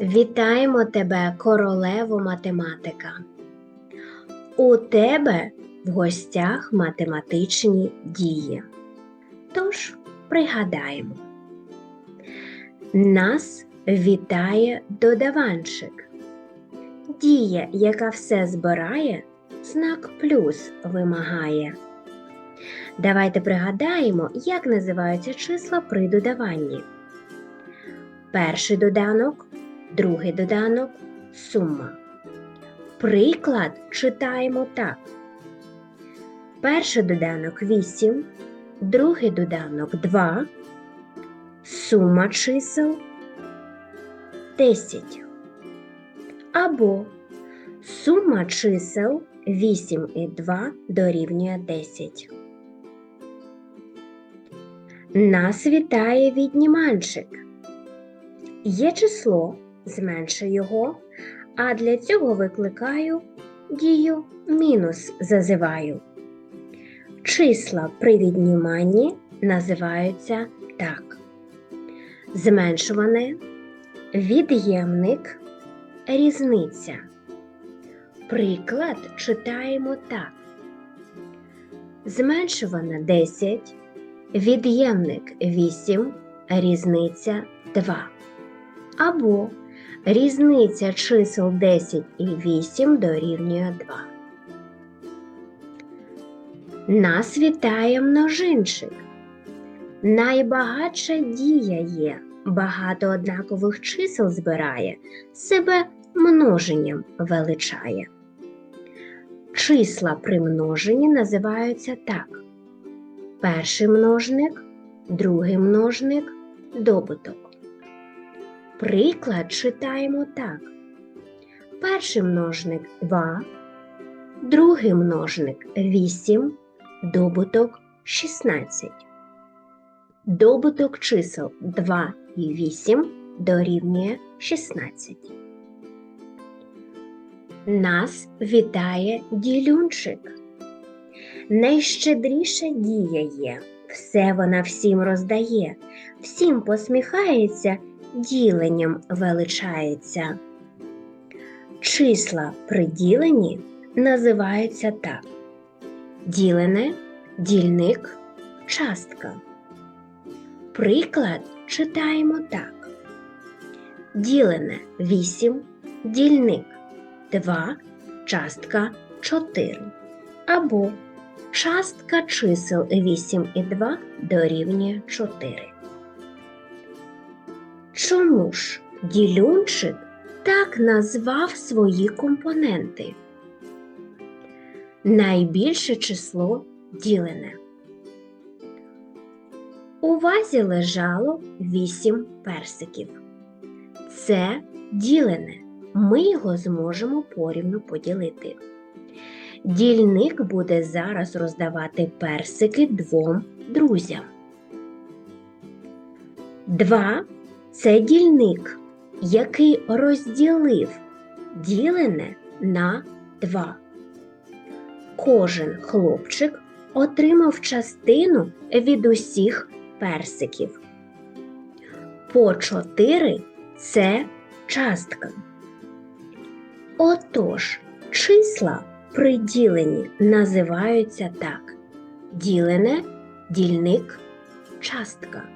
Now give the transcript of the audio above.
Вітаємо тебе, королево математика. У тебе в гостях математичні дії. Тож пригадаємо. Нас вітає додаванчик. Дія, яка все збирає, знак плюс вимагає. Давайте пригадаємо, як називаються числа при додаванні. Перший доданок, другий доданок сума. Приклад читаємо так. Перший доданок 8, другий доданок 2, сума чисел 10. Або сума чисел 8 і 2 дорівнює 10. Нас вітає відніманчик. Є число, зменшую його, а для цього викликаю дію мінус зазиваю. Числа при відніманні називаються так. Зменшуване, від'ємник, різниця. Приклад читаємо так. Зменшуване 10, від'ємник 8, різниця 2. Або різниця чисел 10 і 8 дорівнює 2. Нас вітає множинчик. Найбагатша дія є, багато однакових чисел збирає, себе множенням величає. Числа при множенні називаються так: перший множник, другий множник, добуток. Приклад читаємо так. Перший множник 2, другий множник 8, добуток 16. Добуток чисел 2 і 8 дорівнює 16. Нас вітає ділюнчик. Найщедріша дія є, все вона всім роздає, всім посміхається, діленням величається. Числа при діленні називаються так: ділене, дільник, частка. Приклад читаємо так: ділене 8, дільник 2, частка 4. Або частка чисел 8 і 2 дорівнює 4. Чому ж ділюнчик так назвав свої компоненти? Найбільше число ділене. У вазі лежало 8 персиків. Це ділене. Ми його зможемо порівну поділити. Дільник буде зараз роздавати персики двом друзям. 2 це дільник, який розділив ділене на 2. Кожен хлопчик отримав частину від усіх персиків. По 4 це частка. Отож, числа при діленні називаються так: ділене, дільник, частка.